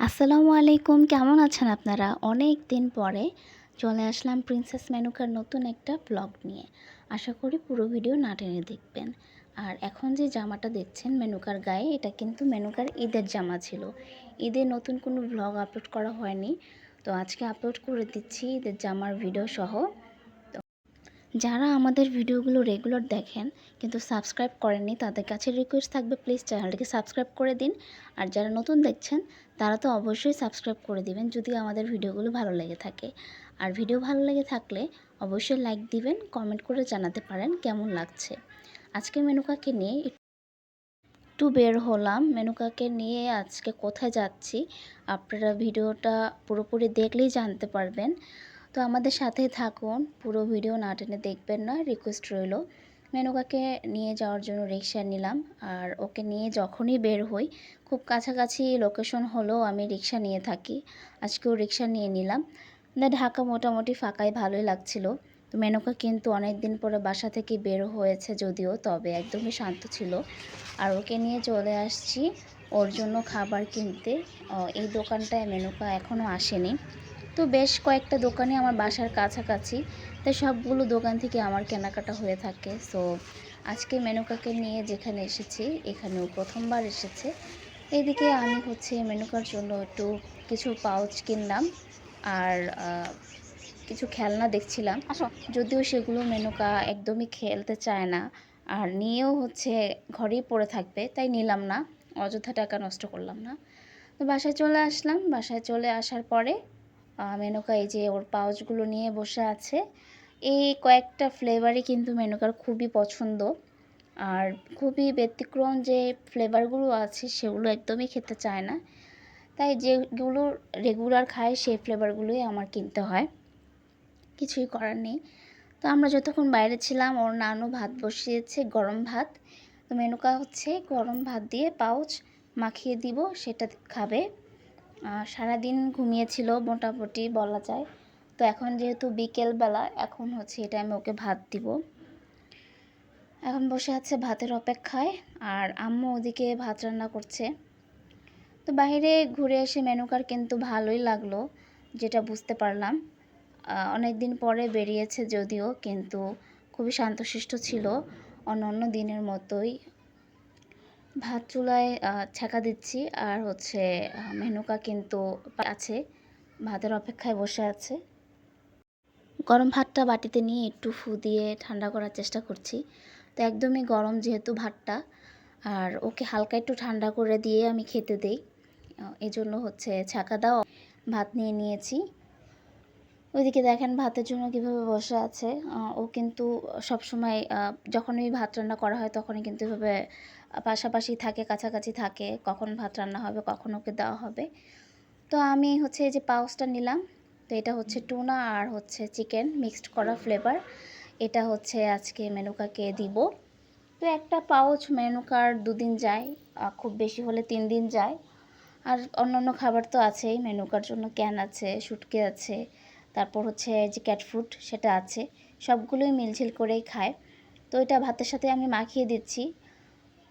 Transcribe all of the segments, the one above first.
আসসালামু আলাইকুম, কেমন আছেন আপনারা? অনেক দিন পরে চলে আসলাম প্রিন্সেস মেনুকার নতুন একটা ব্লগ নিয়ে। আশা করি পুরো ভিডিও না টেনে দেখবেন। আর এখন যে জামাটা দেখছেন মেনুকার গায়ে, এটা কিন্তু মেনুকার ঈদের জামা ছিল। ঈদের নতুন কোনো ব্লগ আপলোড করা হয়নি। তো আজকে আপলোড করে দিচ্ছি ঈদের জামার ভিডিও সহ। যারা আমাদের ভিডিওগুলো রেগুলার দেখেন কিন্তু সাবস্ক্রাইব করেননি, তাদের কাছে রিকোয়েস্ট থাকবে প্লিজ চ্যানেলটিকে সাবস্ক্রাইব করে দিন। আর যারা নতুন দেখছেন, তারা তো অবশ্যই সাবস্ক্রাইব করে দিবেন যদি আমাদের ভিডিওগুলো ভালো লেগে থাকে। আর ভিডিও ভালো লেগে থাকলে অবশ্যই লাইক দিবেন কমেন্ট করে জানাতে পারেন কেমন লাগছে। আজকে মেনুকাকে নিয়ে একটু বের হলাম। মেনুকাকে নিয়ে আজকে কোথায় যাচ্ছি, আপনারা ভিডিওটা পুরোপুরি দেখলেই জানতে পারবেন। তো আমাদের সাথে থাকুন। পুরো ভিডিও না টেনে দেখবেন না রিকোয়েস্ট রইল। মেনুকাকে নিয়ে যাওয়ার জন্য রিক্সা নিলাম। আর ওকে নিয়ে যখনই বের হই, খুব কাছাকাছি লোকেশন হলেও আমি রিক্সা নিয়ে থাকি। আজকেও রিক্সা নিয়ে নিলাম। না, ঢাকা মোটামুটি ফাঁকাই ভালোই লাগছিল। তো মেনকা কিন্তু অনেক দিন পরে বাসা থেকে বের হয়েছে যদিও, তবে একদমই শান্ত ছিল। আর ওকে নিয়ে চলে আসছি। ওর জন্য খাবার কিনতে। এই দোকানটায় মেনকা এখনও আসেনি। তো বেশ কয়েকটা দোকানে আমার বাসার কাছাকাছি তাই সবগুলো দোকান থেকে আমার কেনাকাটা হয়ে থাকে। সো আজকে মেনুকাকে নিয়ে যেখানে এসেছি এখানেও প্রথমবার এসেছে। এদিকে আমি হচ্ছে মেনুকার জন্য একটু কিছু পাউচ কিনলাম আর কিছু খেলনা দেখছিলাম। যদিও সেগুলো মেনুকা একদমই খেলতে চায় না আর নিয়েও হচ্ছে ঘরেই পড়ে থাকবে তাই নিলাম না। অযথা টাকা নষ্ট করলাম না। তো বাসায় চলে আসলাম। বাসায় চলে আসার পরে মেনকা, এই যে ওর পাউচগুলো নিয়ে বসে আছে। এই কয়েকটা ফ্লেভারই কিন্তু মেনুকার খুবই পছন্দ। আর খুবই ব্যতিক্রম যে ফ্লেভারগুলো আছে, সেগুলো একদমই খেতে চায় না। তাই যেগুলো রেগুলার খায়, সেই ফ্লেভারগুলোই আমার কিনতে হয়। কিছুই করার নেই। তো আমরা যতক্ষণ বাইরে ছিলাম, ওর নানু ভাত বসিয়েছে গরম ভাত। তো মেনুকা হচ্ছে গরম ভাত দিয়ে পাউচ মাখিয়ে দিব, সেটা খাবে। সারাদিন ঘুমিয়েছিল মোটামুটি বলা যায়। তো এখন যেহেতু বিকেলবেলা, এখন হচ্ছে এটা আমি ওকে ভাত দিব। এখন বসে আছে ভাতের অপেক্ষায়, আর আম্মু ওদিকে ভাত রান্না করছে। তো বাইরে ঘুরে এসে মেনুকার কিন্তু ভালোই লাগল, যেটা বুঝতে পারলাম। অনেক দিন পরে বেরিয়েছে যদিও, কিন্তু খুবই শান্তশিষ্ট ছিল। অন্য অন্য দিনের মতোই ভাত চুলায় ছেঁকা দিচ্ছি। আর হচ্ছে মেনুকা কিন্তু আছে। ভাতের অপেক্ষায় বসে আছে। গরম ভাতটা বাটিতে নিয়ে একটু ফু দিয়ে ঠান্ডা করার চেষ্টা করছি। তো একদমই গরম যেহেতু ভাতটা। আর ওকে হালকা একটু ঠান্ডা করে দিয়ে আমি খেতে দেই। এজন্য হচ্ছে ছাকা দাও ভাত নিয়ে নিয়েছি। ওইদিকে দেখেন ভাতের জন্য কীভাবে বসে আছে। ও কিন্তু সব সময় যখনই ভাত রান্না করা হয় তখনই কিন্তু এভাবে পাশাপাশি থাকে, কাছাকাছি থাকে, কখন ভাত রান্না হবে, কখন ওকে দেওয়া হবে। তো আমি হচ্ছে এই যে পাউসটা নিলাম, তো এটা হচ্ছে টুনা আর হচ্ছে চিকেন মিক্সড করা ফ্লেভার। এটা হচ্ছে আজকে মেনুকাকে দিব। তো একটা পাউচ মেনুকার দুদিন যায় খুব বেশি হলে তিন দিন যায়। আর অন্যান্য খাবার তো আছেই, মেনুকার জন্য ক্যান আছে শুটকে আছে তারপর হচ্ছে যে ক্যাট ফুড সেটা আছে, সবগুলোই মিলঝিল করেই খায়। তো এটা ভাতের সাথে আমি মাখিয়ে দিচ্ছি।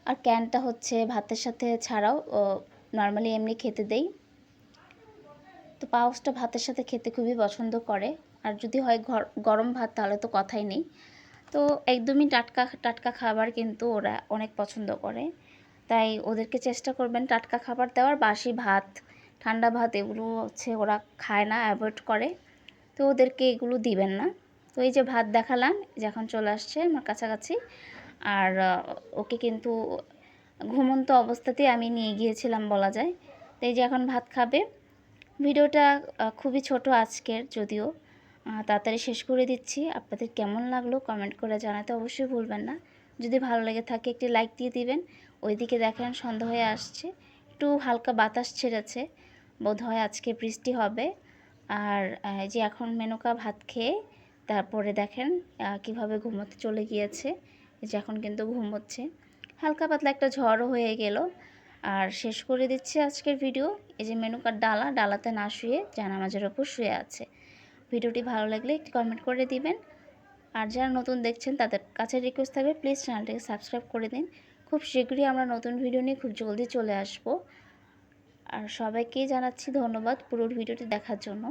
আর ক্যানটা হচ্ছে ভাতের সাথে ছাড়াও নর্মালি এমনি খেতে দেই। তো পাউসটা ভাতের সাথে খেতে খুবই পছন্দ করে। আর যদি হয় গরম ভাত তাহলে তো কথাই নেই। তো একদমই টাটকা টাটকা খাবার কিন্তু ওরা অনেক পছন্দ করে। তাই ওদেরকে চেষ্টা করবেন টাটকা খাবার দেওয়ার। বাসি ভাত, ঠান্ডা ভাত এগুলো হচ্ছে ওরা খায় না অ্যাভয়েড করে। তো ওদেরকে এগুলো দিবেন না। তো এই যে ভাত দেখালাম যখন চলে আসছে আমার কাছাকাছি। আর ওকে কিন্তু ঘুমন্ত অবস্থাতেই আমি নিয়ে গিয়েছিলাম বলা যায়। তো এই যে এখন ভাত খাবে। ভিডিওটা খুবই ছোট আজকের যদিও। তাড়াতাড়ি শেষ করে দিচ্ছি। আপনাদের কেমন লাগল কমেন্ট করে জানাতে অবশ্যই ভুলবেন না। যদি ভালো লেগে থাকে একটি লাইক দিয়ে দিবেন। ওইদিকে দেখেন সন্ধ্যা হয়ে আসছে। একটু হালকা বাতাস ছেড়েছে। বোধ হয় আজকে বৃষ্টি হবে। আর যে এখন মেনুকা ভাত খেয়ে তারপরে দেখেন কীভাবে ঘুমোতে চলে গিয়েছে। যে এখন কিন্তু ঘুমোচ্ছে। হালকা পাতলা একটা ঝড়ও হয়ে গেল। আর শেষ করে দিচ্ছি আজকের ভিডিও। এই যে মেনুকার ডালা, ডালাতে না শুয়ে জানামাজের ওপর শুয়ে আছে। ভিডিওটি ভালো লাগলে একটি কমেন্ট করে দিবেন। আর যারা নতুন দেখছেন, তাদের কাছে রিকোয়েস্ট থাকবে প্লিজ চ্যানেলটিকে সাবস্ক্রাইব করে দিন। খুব শীঘ্রই আমরা নতুন ভিডিও নিয়ে খুব জলদি চলে আসব। আর সবাইকেই জানাচ্ছি ধন্যবাদ পুরো ভিডিওটি দেখার জন্য।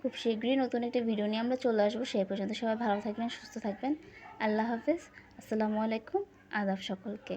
খুব শীঘ্রই নতুন একটি ভিডিও নিয়ে আমরা চলে আসব, সেই পর্যন্ত সবাই ভালো থাকবেন, সুস্থ থাকবেন। আল্লাহ হাফেজ। আসসালামু আলাইকুম। আদাব সকলকে।